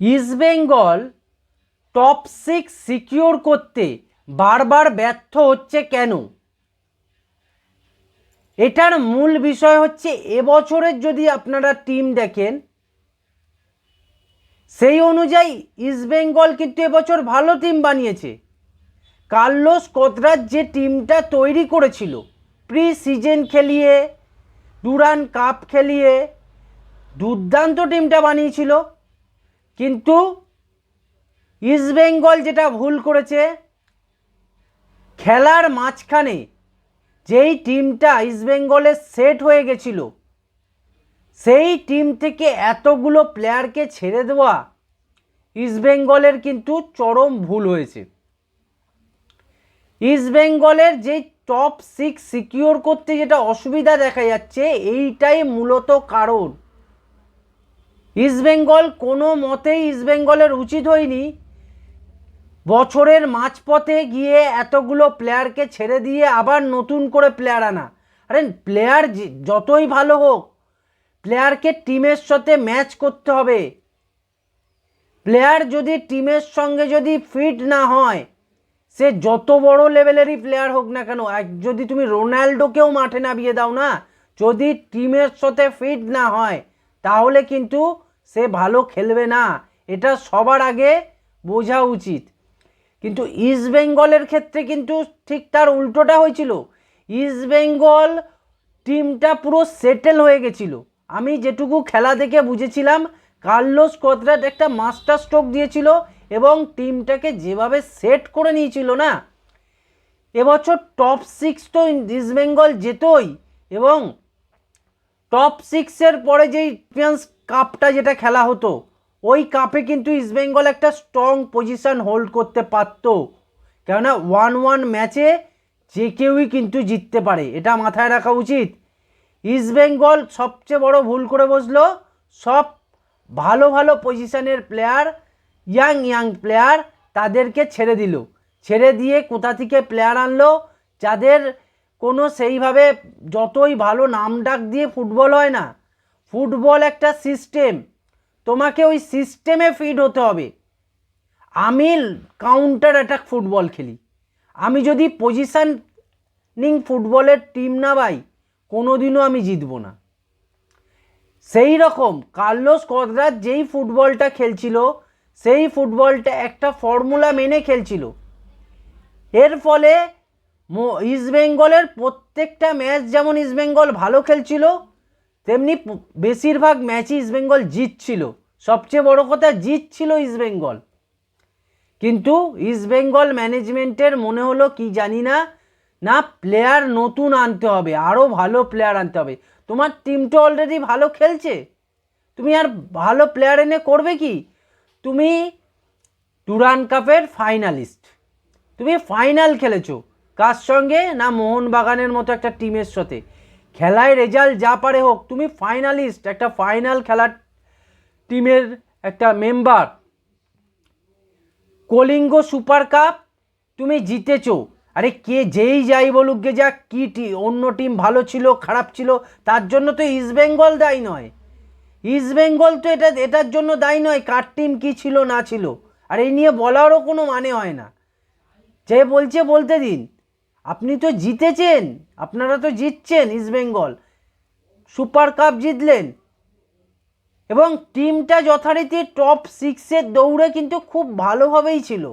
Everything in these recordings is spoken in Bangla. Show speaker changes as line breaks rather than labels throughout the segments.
ইস্টবেঙ্গল টপ সিক্স সিকিওর করতে বারবার ব্যর্থ হচ্ছে কেন? এটার মূল বিষয় হচ্ছে এবছরের যদি আপনারা টিম দেখেন, সেই অনুযায়ী ইস্টবেঙ্গল কিন্তু এবছর ভালো টিম বানিয়েছে। কার্লোস কোতরাজ যে টিমটা তৈরি করেছিল প্রি সিজন খেলিয়ে, ডুরান কাপ খেলিয়ে, দুর্দান্ত টিমটা বানিয়েছিল। কিন্তু ইস্টবেঙ্গল যেটা ভুল করেছে, খেলার মাঝখানে যেই টিমটা ইস্টবেঙ্গলের সেট হয়ে গেছিল, সেই টিম থেকে এতগুলো প্লেয়ারকে ছেড়ে দেওয়া ইস্টবেঙ্গলের কিন্তু চরম ভুল হয়েছে। ইস্টবেঙ্গলের যে টপ সিক্স সিকিওর করতে যেটা অসুবিধা দেখা যাচ্ছে, এইটাই মূলত কারণ। ইস্টবেঙ্গল কোনো মতেই ইস্টবেঙ্গলের উচিত হয়নি। বছরের মাঝপথে গিয়ে এতগুলো প্লেয়ারকে ছেড়ে দিয়ে আবার নতুন করে প্লেয়ার আনা। আরে প্লেয়ার যতই ভালো হোক প্লেয়ারকে টিমের সাথে ম্যাচ করতে হবে। প্লেয়ার যদি টিমের সঙ্গে যদি ফিট না হয়, সে যত বড় লেভেলেরই প্লেয়ার হোক না কেন যদি তুমি রোনাল্ডোকেও মাঠে নামিয়ে দাও না, যদি টিমের সাথে ফিট না হয়, তাহলে কিন্তু সে ভালো খেলবে না, এটা সবার আগে বোঝা উচিত। কিন্তু ইস্ট বেঙ্গলের ক্ষেত্রে কিন্তু ঠিক তার উল্টোটা হয়েছিল। ইস্ট বেঙ্গল টিমটা পুরো সেটেল হয়ে গেছিল। আমি যেটুকু খেলা দেখে বুঝেছিলাম, কার্লোস কোতরাট একটা মাস্টার স্ট্রোক দিয়েছিল এবং টিমটাকে যেভাবে সেট করে নিয়েছিল না, এবছর টপ সিক্স তো ইস্ট বেঙ্গল যেতই এবং টপ সিক্সের পরে যেই চ্যাম্পিয়ন্স কাপটা যেটা খেলা হতো, ওই কাপে কিন্তু ইস্টবেঙ্গল একটা স্ট্রং পজিশন হোল্ড করতে পারত। কেননা ওয়ান ওয়ান ম্যাচে যে কেউই কিন্তু জিততে পারে, এটা মাথায় রাখা উচিত। ইস্টবেঙ্গল সবচেয়ে বড় ভুল করে বসল, সব ভালো ভালো পজিশনের প্লেয়ার ইয়াং ইয়াং প্লেয়ার তাদেরকে ছেড়ে দিল। ছেড়ে দিয়ে কোথা থেকে প্লেয়ার আনলো, যাদের কোনো সেইভাবে যতই ভালো নাম ডাক দিয়ে ফুটবল হয় না ফুটবল একটা সিস্টেম। তোমাকে ওই সিস্টেমে ফিট হতে হবে। আমি কাউন্টার অ্যাটাক ফুটবল খেলি। আমি যদি পজিশনিং ফুটবলের টিম না পাই কোনো দিনও আমি জিতবো না। সেই রকম কার্লোস কদরাজ যেই ফুটবলটা খেলছিল, সেই ফুটবলটা একটা ফর্মুলা মেনে খেলছিল। এর ফলে ইস্টবেঙ্গলের প্রত্যেকটা ম্যাচ যেমন ইস্টবেঙ্গল ভালো খেলছিল তেমনি বেশিরভাগ ম্যাচই ইস্টবেঙ্গল জিতছিল। সবচেয়ে বড় কথা জিতছিল ইস্টবেঙ্গল কিন্তু ইস্টবেঙ্গল ম্যানেজমেন্টের মনে হলো কি জানি না না প্লেয়ার নতুন আনতে হবে আরও ভালো প্লেয়ার আনতে হবে। তোমার টিমটা অলরেডি ভালো খেলছে। তুমি আর ভালো প্লেয়ার এনে করবে কি? তুমি টুরান কাপের ফাইনালিস্ট তুমি ফাইনাল খেলেছো। কার সঙ্গে? না মোহনবাগানের মতো একটা টিমের সাথে। খেলায় রেজাল্ট যা পারে হোক, তুমি ফাইনালিস্ট একটা ফাইনাল খেলার টিমের একটা মেম্বার কলিঙ্গ সুপার কাপ তুমি জিতেছো। আরে কে যেই যাই বলুক গে যা কী টি, অন্য টিম ভালো ছিল, খারাপ ছিল, তার জন্য তো ইস্টবেঙ্গল দায়ী নয়। ইস্টবেঙ্গল তো এটা, এটার জন্য দায়ী নয়, কার টিম কী ছিল, না ছিল। আর এই নিয়ে বলারও কোনো মানে হয় না। যে বলছে বলতে দিন। আপনি তো জিতেছেন, আপনারা তো জিতছেন ইস্টবেঙ্গল সুপার কাপ জিতলেন। এবং টিমটা যথারীতি টপ সিক্সের দৌড়ে কিন্তু খুব ভালোভাবেই ছিল।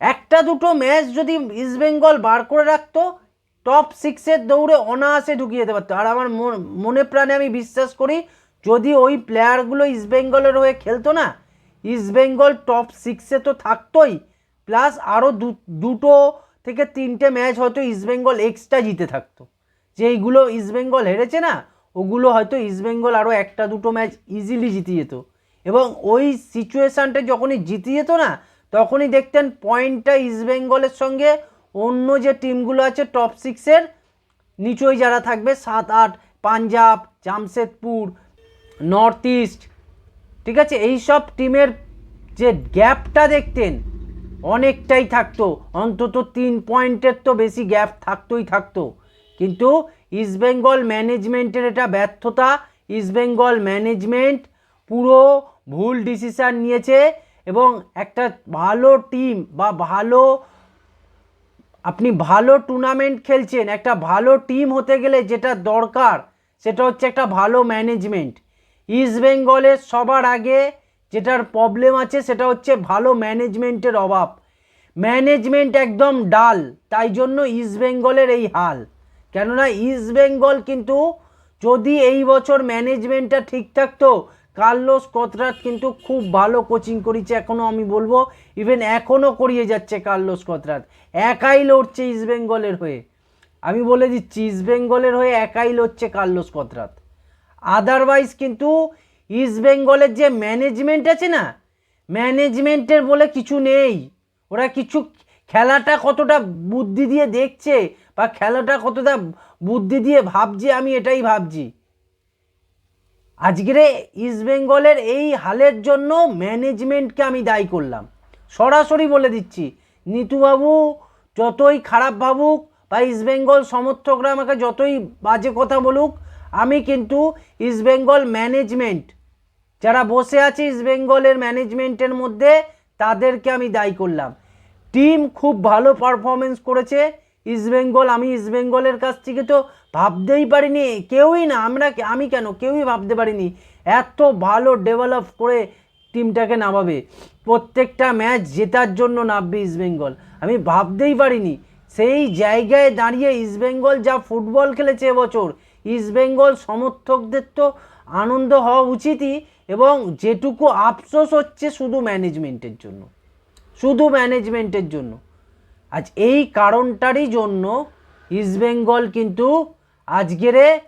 একটা দুটো ম্যাচ যদি ইস্টবেঙ্গল বার করে রাখতো টপ সিক্সের দৌড়ে অনায়াসে ঢুকিয়ে যেতে পারতো। আর আমার মনে প্রাণে আমি বিশ্বাস করি, যদি ওই প্লেয়ারগুলো ইস্টবেঙ্গলের হয়ে খেলতো না ইস্টবেঙ্গল টপ সিক্সে তো থাকতোই। প্লাস আরও দুটো থেকে তিনটে ম্যাচ হয়তো ইস্টবেঙ্গল এক্সট্রা জিতে থাকতো। যে এইগুলো ইস্টবেঙ্গল হেরেছে না, ওগুলো হয়তো ইস্টবেঙ্গল আরও একটা দুটো ম্যাচ ইজিলি জিতে যেত। এবং ওই সিচুয়েশানটা যখনই জিতে যেত না, তখনই দেখতেন পয়েন্টটা ইস্টবেঙ্গলের সঙ্গে অন্য যে টিমগুলো আছে টপ সিক্সের নিচই যারা থাকবে, সাত, আট, পাঞ্জাব, জামশেদপুর নর্থ ইস্ট ঠিক আছে? এই সব টিমের যে গ্যাপটা দেখতেন অনেকটাই থাকতো, অন্তত তিন পয়েন্টের তো বেশি গ্যাপ থাকতোই থাকতো। কিন্তু ইস্টবেঙ্গল ম্যানেজমেন্টের এটা ব্যর্থতা ইস্টবেঙ্গল ম্যানেজমেন্ট পুরো ভুল ডিসিশান নিয়েছে এবং একটা ভালো টিম বা ভালো, আপনি ভালো টুর্নামেন্ট খেলছেন, একটা ভালো টিম হতে গেলে যেটা দরকার সেটা হচ্ছে একটা ভালো ম্যানেজমেন্ট। ইস্ট বেঙ্গলের সবার আগে যেটার প্রবলেম আছে সেটা হচ্ছে ভালো ম্যানেজমেন্টের অভাব। ম্যানেজমেন্ট একদম ডাল, তাই জন্য ইস্ট বেঙ্গলের এই হাল। কেননা ইস্ট বেঙ্গল কিন্তু যদি এই বছর ম্যানেজমেন্টটা ঠিক থাকতো, কার্লোস কতরাত কিন্তু খুব ভালো কোচিং করিয়েছে এখনও আমি বলব। ইভেন এখনও করিয়ে যাচ্ছে কার্লোস কতরাত। একাই লড়ছে ইস্ট বেঙ্গলের হয়ে। আমি বলে দিচ্ছি ইস্ট বেঙ্গলের হয়ে একাই লড়ছে কার্লোস কতরাত। আদারওয়াইজ কিন্তু ইস্ট বেঙ্গলের যে ম্যানেজমেন্ট আছে না ম্যানেজমেন্টের বলে কিছু নেই। ওরা কিছু খেলাটা কতটা বুদ্ধি দিয়ে দেখছে বা খেলাটা কতটা বুদ্ধি দিয়ে ভাবছে, আমি এটাই ভাবছি। আজকের ইস্ট বেঙ্গলের এই হালের জন্য ম্যানেজমেন্টকে আমি দায়ী করলাম। সরাসরি বলে দিচ্ছি, নিতুবাবু যতই খারাপ ভাবুক বা ইস্ট বেঙ্গল সমর্থকরা আমাকে যতই বাজে কথা বলুক, আমি কিন্তু ইস্ট বেঙ্গল ম্যানেজমেন্ট যারা বসে আছে ইস্ট বেঙ্গলের ম্যানেজমেন্টের মধ্যে, তাদেরকে আমি দায়ী করলাম। টিম খুব ভালো পারফরমেন্স করেছে। ইস্ট বেঙ্গল আমি ইস্ট বেঙ্গলের কাছ থেকে তো ভাবতেই পারিনি। কেউই না, আমরা আমি কেন? কেউই ভাবতে পারিনি। এত ভালো ডেভেলপ করে টিমটাকে নামাবে। প্রত্যেকটা ম্যাচ জেতার জন্য নামবে ইস্ট বেঙ্গল আমি ভাবতেই পারিনি। সেই জায়গায় দাঁড়িয়ে ইস্ট বেঙ্গল যা ফুটবল খেলেছে এবছর ইস্ট বেঙ্গল সমর্থকদের তো আনন্দ হওয়া উচিতই এবং যেটুকু আফসোস হচ্ছে শুধু ম্যানেজমেন্টের জন্য। শুধু ম্যানেজমেন্টের জন্য। আজ এই কারণটারই জন্য ইস্টবেঙ্গল কিন্তু আজকেরে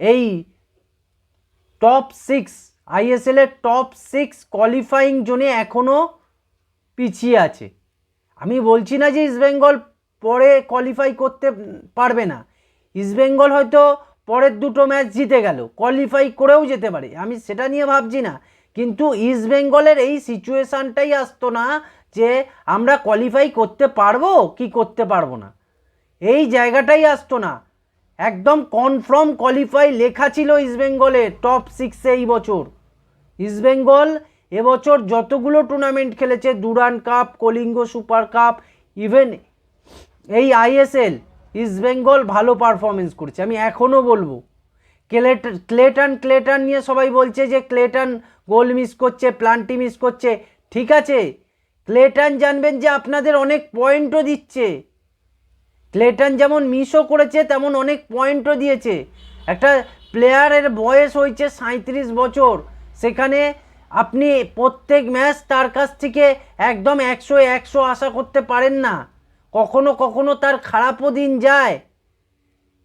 এই টপ সিক্স আইএসএলের টপ সিক্স কোয়ালিফাইং জোনে এখনও পিছিয়ে আছে। আমি বলছি না যে ইস্টবেঙ্গল পরে কোয়ালিফাই করতে পারবে না। ইস্টবেঙ্গল হয়তো পরের দুটো ম্যাচ জিতে গেল কোয়ালিফাই করেও যেতে পারে। আমি সেটা নিয়ে ভাবছি না। কিন্তু ইস্ট বেঙ্গলের এই সিচুয়েশানটাই আসতো না যে আমরা কোয়ালিফাই করতে পারব কি করতে পারব না। এই জায়গাটাই আসতো না। একদম কনফার্ম কোয়ালিফাই লেখা ছিল ইস্ট বেঙ্গলের টপ সিক্সে এই বছর। ইস্ট বেঙ্গল এবছর যতগুলো টুর্নামেন্ট খেলেছে Durand Cup Kalinga Super Cup even এই আইএসএল ইস্ট বেঙ্গল ভালো পারফরমেন্স করেছে। আমি এখনও বলব, ক্লেট, ক্লেটন ক্লেটন নিয়ে সবাই বলছে যে ক্লেটন গোল মিস করছে, প্লান্টি মিস করছে। ঠিক আছে, ক্লেটন জানবেন যে আপনাদের অনেক পয়েন্টও দিচ্ছে। ক্লেটন যেমন মিসও করেছে, তেমন অনেক পয়েন্টও দিয়েছে। একটা প্লেয়ারের বয়স হয়েছে সাঁত্রিশ বছর। সেখানে আপনি প্রত্যেক ম্যাচ তার কাছ থেকে একদম একশো একশো আশা করতে পারেন না। কখনো কখনো তার খারাপও দিন যায়।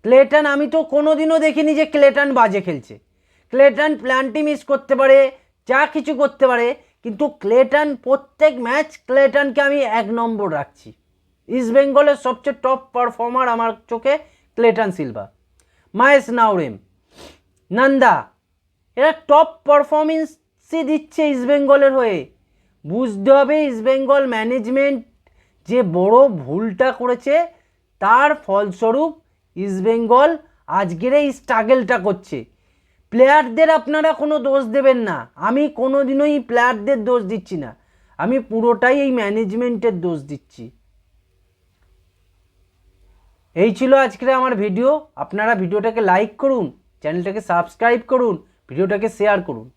ক্লেটন, আমি তো কোনো দিনও দেখিনি যে ক্লেটন বাজে খেলছে। ক্লেটন প্ল্যান্টি মিস করতে পারে, যা কিছু করতে পারে, কিন্তু ক্লেটন প্রত্যেক ম্যাচ ক্লেটনকে আমি এক নম্বর রাখছি। ইস্ট বেঙ্গলের সবচেয়ে টপ পারফর্মার আমার চোখে ক্লেটন সিলভা। মায়েস নাওরেম, নন্দা, এরা টপ পারফরমেন্সই দিচ্ছে ইস্ট বেঙ্গলের হয়ে। বুঝতে হবে ইস্ট বেঙ্গল ম্যানেজমেন্ট যে বড় ভুলটা করেছে, তার ফলস্বরূপ ইস্ট বেঙ্গল আজকের এই স্ট্রাগেলটা করছে। প্লেয়ারদের আপনারা কোনো দোষ দেবেন না। আমি কোনো দিনই প্লেয়ারদের দোষ দিচ্ছি না। আমি পুরোটাই এই ম্যানেজমেন্টের দোষ দিচ্ছি। এই ছিল আজকের আমার ভিডিও আপনারা ভিডিওটাকে লাইক করুন চ্যানেলটাকে সাবস্ক্রাইব করুন ভিডিওটাকে শেয়ার করুন।